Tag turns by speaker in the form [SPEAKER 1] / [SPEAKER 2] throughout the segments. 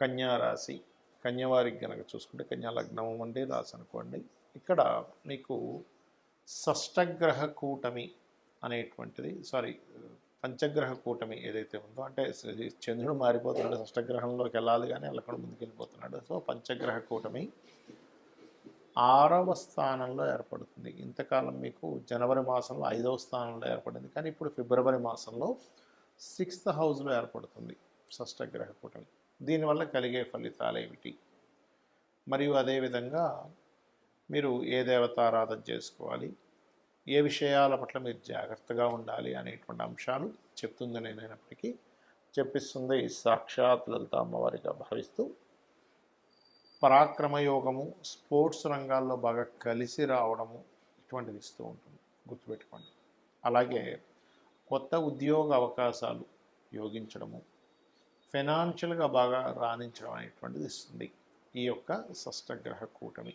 [SPEAKER 1] కన్యా రాశి. కన్యవారికి కనుక చూసుకుంటే కన్యా లగ్నం అండి రాశి అనుకోండి. ఇక్కడ మీకు షష్టగ్రహ కూటమి అనేటువంటిది సారీ పంచగ్రహ కూటమి ఏదైతే ఉందో అంటే చంద్రుడు మారిపోతున్నాడు షష్టగ్రహంలోకి వెళ్ళాలి కానీ వెళ్ళకుండా ముందుకెళ్ళిపోతున్నాడు. సో పంచగ్రహ కూటమి ఆరవ స్థానంలో ఏర్పడుతుంది. ఇంతకాలం మీకు జనవరి మాసంలో ఐదవ స్థానంలో ఏర్పడింది. కానీ ఇప్పుడు ఫిబ్రవరి మాసంలో సిక్స్త్ హౌస్లో ఏర్పడుతుంది షష్టగ్రహ కూటమి. దీనివల్ల కలిగే ఫలితాలు ఏమిటి మరియు అదేవిధంగా మీరు ఏ దేవతారాధన చేసుకోవాలి? ఏ విషయాల పట్ల మీరు జాగ్రత్తగా ఉండాలి అనేటువంటి అంశాలు చెప్తుంది నేనైనప్పటికీ చెప్పిస్తుంది సాక్షాత్ లలిత అమ్మవారిగా భావిస్తూ. పరాక్రమయోగము స్పోర్ట్స్ రంగాల్లో బాగా కలిసి రావడము ఇటువంటిది ఇస్తూ ఉంటుంది. గుర్తుపెట్టుకోండి. అలాగే కొత్త ఉద్యోగ అవకాశాలు యోగించడము ఫైనాన్షియల్గా బాగా రాణించడం అనేటువంటిది ఇస్తుంది. ఈ యొక్క షష్టగ్రహ కూటమి.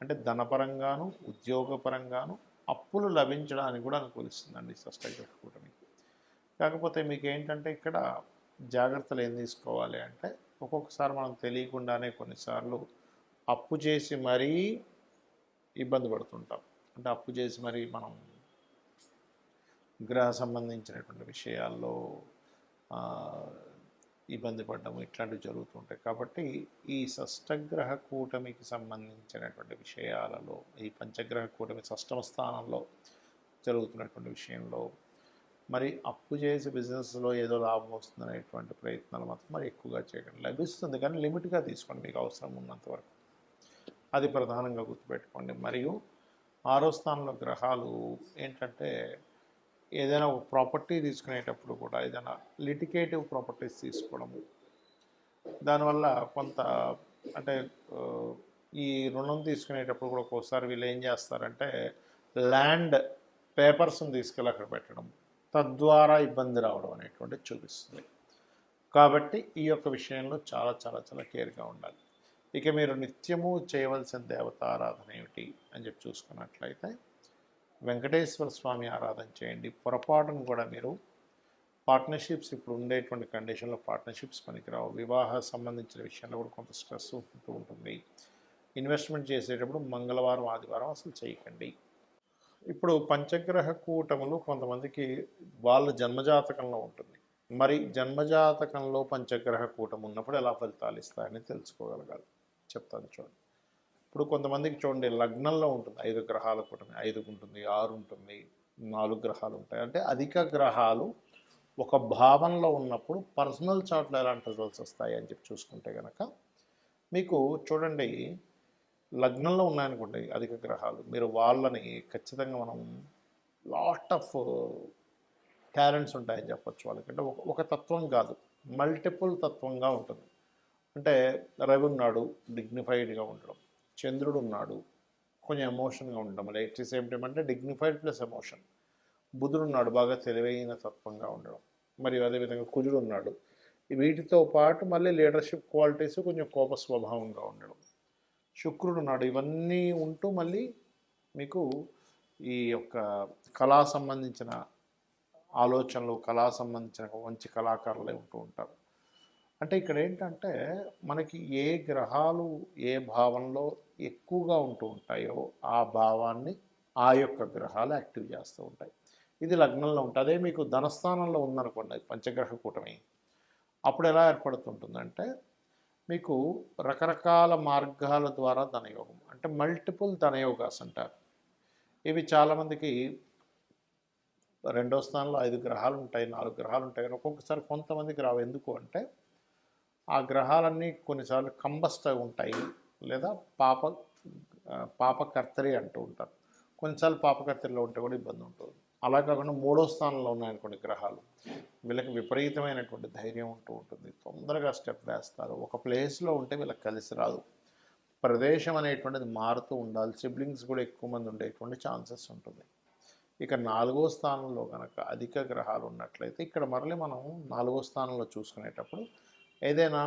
[SPEAKER 1] అంటే ధనపరంగాను ఉద్యోగపరంగాను అప్పులు లభించడానికి కూడా అనుకూలిస్తుందండి షష్టగ్రహ కూటమి. కాకపోతే మీకు ఏంటంటే ఇక్కడ జాగ్రత్తలు ఏం తీసుకోవాలి అంటే ఒక్కొక్కసారి మనం తెలియకుండానే కొన్నిసార్లు అప్పు చేసి మరీ ఇబ్బంది పడుతుంటాం. అంటే అప్పు చేసి మరీ మనం గ్రహ సంబంధించినటువంటి విషయాల్లో ఇబ్బంది పడ్డము ఇట్లాంటివి జరుగుతుంటాయి. కాబట్టి ఈ షష్టగ్రహ కూటమికి సంబంధించినటువంటి విషయాలలో ఈ పంచగ్రహ కూటమి షష్టమ స్థానంలో జరుగుతున్నటువంటి విషయంలో మరి అప్పు చేసి బిజినెస్లో ఏదో లాభం వస్తుందనేటువంటి ప్రయత్నాలు మాత్రం మరి ఎక్కువగా చేయకండి లభిస్తుంది. కానీ లిమిట్గా తీసుకోండి మీకు అవసరం ఉన్నంత వరకు. అది ప్రధానంగా గుర్తుపెట్టుకోండి. మరియు ఆరో స్థానంలో గ్రహాలు ఏంటంటే ఏదైనా ఒక ప్రాపర్టీ తీసుకునేటప్పుడు కూడా ఏదైనా లిటికేటివ్ ప్రాపర్టీస్ తీసుకోవడము. దానివల్ల కొంత అంటే ఈ రుణం తీసుకునేటప్పుడు కూడా ఒక్కోసారి వీళ్ళు ఏం చేస్తారంటే ల్యాండ్ పేపర్స్ని తీసుకెళ్ళి అక్కడ పెట్టడం తద్వారా ఇబ్బంది రావడం అనేటువంటిది చూపిస్తుంది. కాబట్టి ఈ యొక్క విషయంలో చాలా చాలా చాలా కేర్గా ఉండాలి. ఇక మీరు నిత్యము చేయవలసిన దేవతారాధన ఏమిటి అని చెప్పి చూసుకున్నట్లయితే వెంకటేశ్వర స్వామి ఆరాధన చేయండి. పొరపాటును కూడా మీరు పార్ట్నర్షిప్స్ ఇప్పుడు ఉండేటువంటి కండిషన్లో పార్ట్నర్షిప్స్ పనికిరావు. వివాహ సంబంధించిన విషయంలో కూడా కొంత స్ట్రెస్ ఉంటూ ఉంటుంది. ఇన్వెస్ట్మెంట్ చేసేటప్పుడు మంగళవారం ఆదివారం అసలు చేయకండి. ఇప్పుడు పంచగ్రహ కూటములు కొంతమందికి వాళ్ళ జన్మజాతకంలో ఉంటుంది. మరి జన్మజాతకంలో పంచగ్రహ కూటమి ఉన్నప్పుడు ఎలా ఫలితాలు ఇస్తాయని తెలుసుకోగలగాలి. చెప్తాను చూడండి. ఇప్పుడు కొంతమందికి చూడండి లగ్నంలో ఉంటుంది. ఐదు గ్రహాల కూటమి ఐదు ఉంటుంది ఆరు ఉంటుంది నాలుగు గ్రహాలు ఉంటాయి. అంటే అధిక గ్రహాలు ఒక భావంలో ఉన్నప్పుడు పర్సనల్ చార్ట్లో ఎలాంటి రిజల్ట్స్ వస్తాయి అని చెప్పి చూసుకుంటే కనుక మీకు చూడండి లగ్నంలో ఉన్నాయనుకోండి అధిక గ్రహాలు. మీరు వాళ్ళని ఖచ్చితంగా మనం లాట్ ఆఫ్ టాలెంట్స్ ఉంటాయని చెప్పొచ్చు వాళ్ళకంటే ఒక ఒక తత్వం కాదు మల్టిపుల్ తత్వంగా ఉంటుంది. అంటే రవి ఉన్నాడు డిగ్నిఫైడ్గా ఉండడం. చంద్రుడు ఉన్నాడు కొంచెం ఎమోషన్గా ఉండడం ఎట్ ది సేమ్ టైం అంటే డిగ్నిఫైడ్ ప్లస్ ఎమోషన్ బుధుడు ఉన్నాడు బాగా తెలివైన తత్వంగా ఉండడం. మరియు అదేవిధంగా కుజుడు ఉన్నాడు వీటితో పాటు మళ్ళీ లీడర్షిప్ క్వాలిటీస్ కొంచెం కోప స్వభావంగా ఉండడం. శుక్రుడు ఉన్నాడు ఇవన్నీ ఉంటూ మళ్ళీ మీకు ఈ యొక్క కళా సంబంధించిన ఆలోచనలు కళా సంబంధించిన మంచి కళాకారులే ఉంటూ ఉంటారు. అంటే ఇక్కడ ఏంటంటే మనకి ఏ గ్రహాలు ఏ భావంలో ఎక్కువగా ఉంటూ ఉంటాయో ఆ భావాన్ని ఆ యొక్క గ్రహాలు యాక్టివ్ చేస్తూ ఉంటాయి. ఇది లగ్నంలో ఉంటుంది అదే మీకు ధనస్థానంలో ఉందనుకోండి పంచగ్రహ కూటమి. అప్పుడు ఎలా ఏర్పడుతుంటుందంటే మీకు రకరకాల మార్గాల ద్వారా ధనయోగం అంటే మల్టిపుల్ ధనయోగాస్ అంటారు. ఇవి చాలామందికి రెండో స్థానంలో ఐదు గ్రహాలు ఉంటాయి నాలుగు గ్రహాలు ఉంటాయి. కానీ ఒక్కొక్కసారి కొంతమందికి రావు. ఎందుకు అంటే ఆ గ్రహాలన్నీ కొన్నిసార్లు కంబస్ట్ ఉంటాయి. లేదా పాప పాపకర్తరి అంటూ ఉంటారు. కొన్నిసార్లు పాపకర్తరిలో ఉంటే కూడా ఇబ్బంది ఉంటుంది. అలా కాకుండా మూడో స్థానంలో ఉన్నాయనుకోండి గ్రహాలు. వీళ్ళకి విపరీతమైనటువంటి ధైర్యం ఉంటూ ఉంటుంది. తొందరగా స్టెప్ వేస్తారు. ఒక ప్లేస్లో ఉంటే వీళ్ళకి కలిసి రాదు. ప్రదేశం అనేటువంటిది మారుతూ ఉండాలి. సిబ్లింగ్స్ కూడా ఎక్కువ మంది ఉండేటువంటి ఛాన్సెస్ ఉంటుంది. ఇక నాలుగో స్థానంలో కనుక అధిక గ్రహాలు ఉన్నట్లయితే ఇక్కడ మరలి మనం నాలుగో స్థానంలో చూసుకునేటప్పుడు ఏదైనా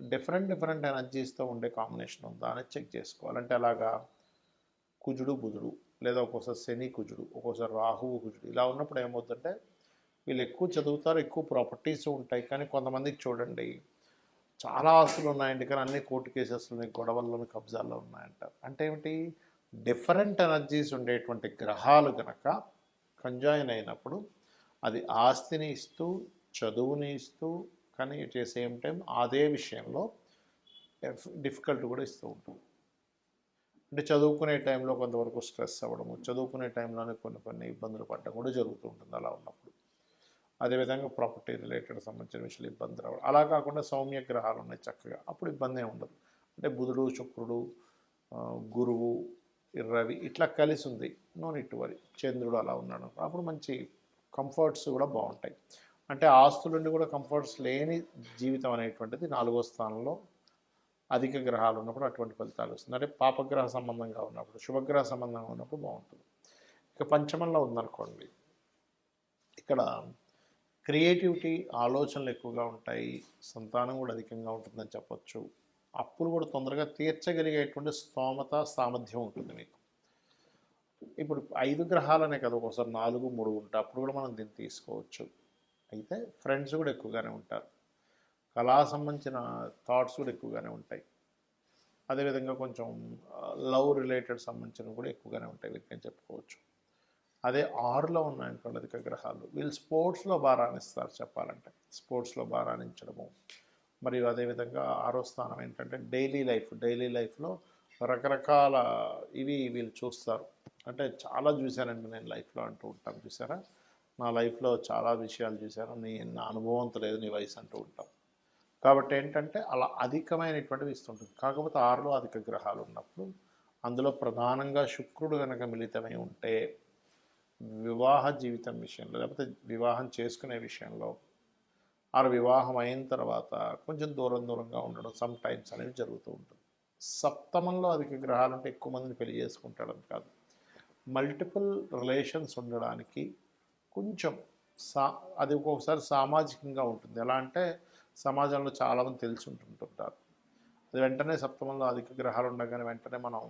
[SPEAKER 1] డిఫరెంట్ డిఫరెంట్ ఎనర్జీస్తో ఉండే కాంబినేషన్ ఉందా అని చెక్ చేసుకోవాలంటే అలాగా కుజుడు బుధుడు లేదా ఒక్కోసారి శని కుజుడు ఒక్కోసారి రాహువు కుజుడు. ఇలా ఉన్నప్పుడు ఏమవుతుందంటే వీళ్ళు ఎక్కువ చదువుతారు ఎక్కువ ప్రాపర్టీస్ ఉంటాయి. కానీ కొంతమందికి చూడండి చాలా ఆస్తులు ఉన్నాయండి. కానీ అన్ని కోర్టు కేసెస్లోని గొడవల్లోని కబ్జాల్లో ఉన్నాయంటారు అంటే ఏమిటి? డిఫరెంట్ ఎనర్జీస్ ఉండేటువంటి గ్రహాలు గనక కంజాయిన్ అయినప్పుడు అది ఆస్తిని ఇస్తూ చదువుని ఇస్తూ కానీ ఇట్ ఏ సేమ్ టైం అదే విషయంలో డిఫికల్ట్ కూడా ఇస్తూ ఉంటాం. అంటే చదువుకునే టైంలో కొంతవరకు స్ట్రెస్ అవ్వడము చదువుకునే టైంలోనే కొన్ని కొన్ని ఇబ్బందులు పడడం కూడా జరుగుతూ ఉంటుంది అలా ఉన్నప్పుడు. అదేవిధంగా ప్రాపర్టీ రిలేటెడ్ సంబంధించిన విషయాలు ఇబ్బంది రావడం. అలా కాకుండా సౌమ్య గ్రహాలు ఉన్నాయి చక్కగా. అప్పుడు ఇబ్బంది ఉండదు. అంటే బుధుడు శుక్రుడు గురువు రవి ఇట్లా కలిసి ఉంది. నో నిట్ వరి. చంద్రుడు అలా ఉన్నాడు. అప్పుడు మంచి కంఫర్ట్స్ కూడా బాగుంటాయి. అంటే ఆస్తులుండి కూడా కంఫర్ట్స్ లేని జీవితం అనేటువంటిది నాలుగో స్థానంలో అధిక గ్రహాలు ఉన్నప్పుడు అటువంటి ఫలితాలు వస్తుంది. అంటే పాపగ్రహ సంబంధంగా ఉన్నప్పుడు శుభగ్రహ సంబంధంగా ఉన్నప్పుడు బాగుంటుంది. ఇక పంచమంలో ఉందనుకోండి ఇక్కడ క్రియేటివిటీ ఆలోచనలు ఎక్కువగా ఉంటాయి సంతానం కూడా అధికంగా ఉంటుందని చెప్పొచ్చు. అప్పులు కూడా తొందరగా తీర్చగలిగేటువంటి స్తోమత సామర్థ్యం ఉంటుంది మీకు. ఇప్పుడు ఐదు గ్రహాలనే కదా ఒకసారి నాలుగు మూడు ఉంటాయి అప్పుడు కూడా మనం దీన్ని తీసుకోవచ్చు. అయితే ఫ్రెండ్స్ కూడా ఎక్కువగానే ఉంటారు. కళా సంబంధించిన థాట్స్ కూడా ఎక్కువగానే ఉంటాయి. అదేవిధంగా కొంచెం లవ్ రిలేటెడ్ సంబంధించినవి కూడా ఎక్కువగానే ఉంటాయి వీటిని చెప్పుకోవచ్చు. అదే ఆరులో ఉన్నాయనుకోండి అధిక గ్రహాలు. వీళ్ళు స్పోర్ట్స్లో బాగా రాణిస్తారు చెప్పాలంటే. స్పోర్ట్స్లో బాగా రాణించడము. మరియు అదేవిధంగా ఆరో స్థానం ఏంటంటే డైలీ లైఫ్ డైలీ లైఫ్లో రకరకాల ఇవి వీళ్ళు చూస్తారు. అంటే చాలా చూశానండి నేను లైఫ్లో అంటూ ఉంటాను చూసారా నా లైఫ్లో చాలా విషయాలు చూశాను నీ నా అనుభవంతో లేదు నీ వయసు అంటూ ఉంటాం. కాబట్టి ఏంటంటే అలా అధికమైనటువంటివి ఇస్తుంటుంది. కాకపోతే ఆరులో అధిక గ్రహాలు ఉన్నప్పుడు అందులో ప్రధానంగా శుక్రుడు కనుక మిళితమై ఉంటే వివాహ జీవితం విషయంలో లేకపోతే వివాహం చేసుకునే విషయంలో ఆరు వివాహం అయిన తర్వాత కొంచెం దూరం దూరంగా ఉండడం సమ్ టైమ్స్ అనేవి జరుగుతూ ఉంటుంది. సప్తమంలో అధిక గ్రహాలు అంటే ఎక్కువ మందిని పెళ్ళి చేసుకుంటాడని కాదు. మల్టిపుల్ రిలేషన్స్ ఉండడానికి కొంచెం సా అది ఒక్కొక్కసారి సామాజికంగా ఉంటుంది. ఎలా అంటే సమాజంలో చాలామంది తెలిసి ఉంటుంటుంటారు అది వెంటనే సప్తమంలో అధిక గ్రహాలు ఉండగానే వెంటనే మనం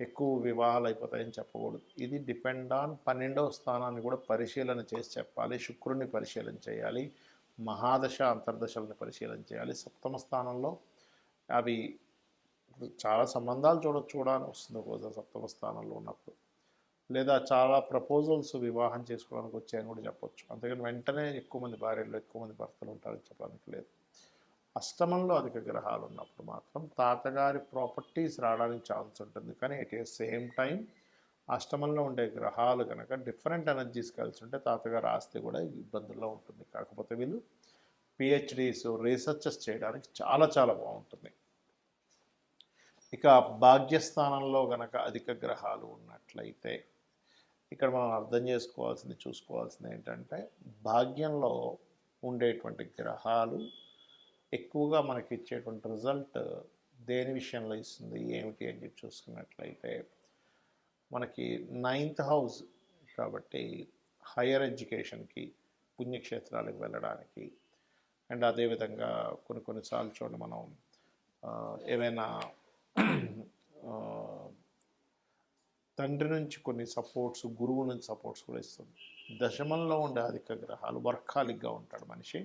[SPEAKER 1] ఎక్కువ వివాహాలు అయిపోతాయని చెప్పకూడదు. ఇది డిపెండ్ ఆన్ పన్నెండవ స్థానాన్ని కూడా పరిశీలన చేసి చెప్పాలి. శుక్రుడిని పరిశీలన చేయాలి. మహాదశ అంతర్దశలను పరిశీలన చేయాలి. సప్తమ స్థానంలో అవి చాలా సంబంధాలు చూడొచ్చు కూడా వస్తుంది ఒక్కోసారి సప్తమ స్థానంలో ఉన్నప్పుడు. లేదా చాలా ప్రపోజల్స్ వివాహం చేసుకోవడానికి వచ్చాయని కూడా చెప్పొచ్చు. అందుకని వెంటనే ఎక్కువ మంది భార్యలు ఎక్కువ మంది భర్తలు ఉంటారని చెప్పడానికి లేదు. అష్టమంలో అధిక గ్రహాలు ఉన్నప్పుడు మాత్రం తాతగారి ప్రాపర్టీస్ రావడానికి ఛాన్స్ ఉంటుంది. కానీ ఎట్ ఏ సేమ్ టైం అష్టమంలో ఉండే గ్రహాలు కనుక డిఫరెంట్ ఎనర్జీస్ కలిసి ఉంటే తాతగారి ఆస్తి కూడా ఇబ్బందుల్లో ఉంటుంది. కాకపోతే వీళ్ళు పిహెచ్డీస్ రీసెర్చెస్ చేయడానికి చాలా చాలా బాగుంటుంది. ఇక భాగ్యస్థానంలో గనక అధిక గ్రహాలు ఉన్నట్లయితే ఇక్కడ మనం అర్థం చేసుకోవాల్సింది చూసుకోవాల్సింది ఏంటంటే భాగ్యంలో ఉండేటువంటి గ్రహాలు ఎక్కువగా మనకి ఇచ్చేటువంటి రిజల్ట్ దేని విషయంలో ఇస్తుంది ఏమిటి అని చెప్పి చూసుకున్నట్లయితే మనకి నైన్త్ హౌస్ కాబట్టి హయ్యర్ ఎడ్యుకేషన్కి పుణ్యక్షేత్రాలకు వెళ్ళడానికి. అండ్ అదేవిధంగా కొన్ని కొన్నిసార్లు చూడండి మనం ఏమైనా తండ్రి నుంచి కొన్ని సపోర్ట్స్ గురువు నుంచి సపోర్ట్స్ కూడా ఇస్తుంది. దశమంలో ఉండే అధిక గ్రహాలు వర్కాలిక్గా ఉంటాడు మనిషి.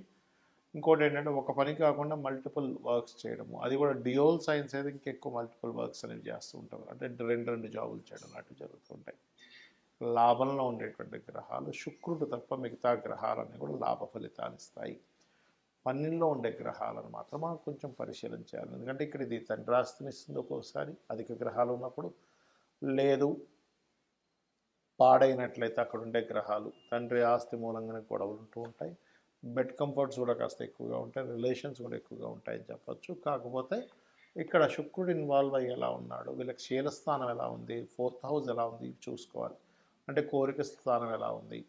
[SPEAKER 1] ఇంకోటి ఏంటంటే ఒక పని కాకుండా మల్టిపుల్ వర్క్స్ చేయడము. అది కూడా డియోల్ సైన్స్ అయితే ఇంకెక్కువ మల్టిపుల్ వర్క్స్ అనేవి చేస్తూ ఉంటారు అంటే రెండు రెండు జాబులు చేయడం లాంటివి జరుగుతుంటాయి లాభంలో ఉండేటువంటి గ్రహాలు శుక్రుడు తప్ప మిగతా గ్రహాలన్నీ కూడా లాభ ఫలితాలు ఇస్తాయి. పన్నెండులో ఉండే గ్రహాలను మాత్రం మనం కొంచెం పరిశీలించాలి ఎందుకంటే ఇక్కడ ఇది తండ్రి ఆస్తిని ఇస్తుంది ఒక్కోసారి. అధిక గ్రహాలు ఉన్నప్పుడు లేదు. పాడైనట్లయితే అక్కడ ఉండే గ్రహాలు తండ్రి ఆస్తి మూలంగానే గొడవలు ఉంటూ ఉంటాయి. బెడ్ కంఫర్ట్స్ కూడా కాస్త ఎక్కువగా ఉంటాయి. రిలేషన్స్ కూడా ఎక్కువగా ఉంటాయని చెప్పచ్చు. కాకపోతే ఇక్కడ శుక్రుడు ఇన్వాల్వ్ అయ్యి ఎలా ఉన్నాడు. వీళ్ళకి శీలస్థానం ఎలా ఉంది? ఫోర్త్ హౌస్ ఎలా ఉంది? చూసుకోవాలి. అంటే కోరిక స్థానం ఎలా ఉంది?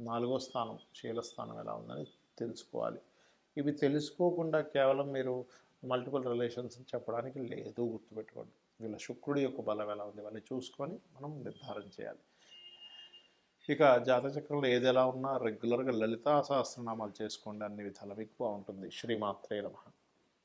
[SPEAKER 1] నాలుగో స్థానం శీలస్థానం ఎలా ఉందని తెలుసుకోవాలి. ఇవి తెలుసుకోకుండా కేవలం మీరు మల్టిపుల్ రిలేషన్స్ చెప్పడానికి లేదు. గుర్తుపెట్టుకోండి. వీళ్ళ శుక్రుడి యొక్క బలం ఎలా ఉంది? ఇవన్నీ చూసుకొని మనం నిర్ధారం చేయాలి. ఇక జాతచక్రంలో ఏది ఎలా ఉన్నా రెగ్యులర్గా లలితా సహస్రనామాలు చేసుకోండి అన్ని విధాల. మీకు బాగుంటుంది. శ్రీమాత్రే నమ.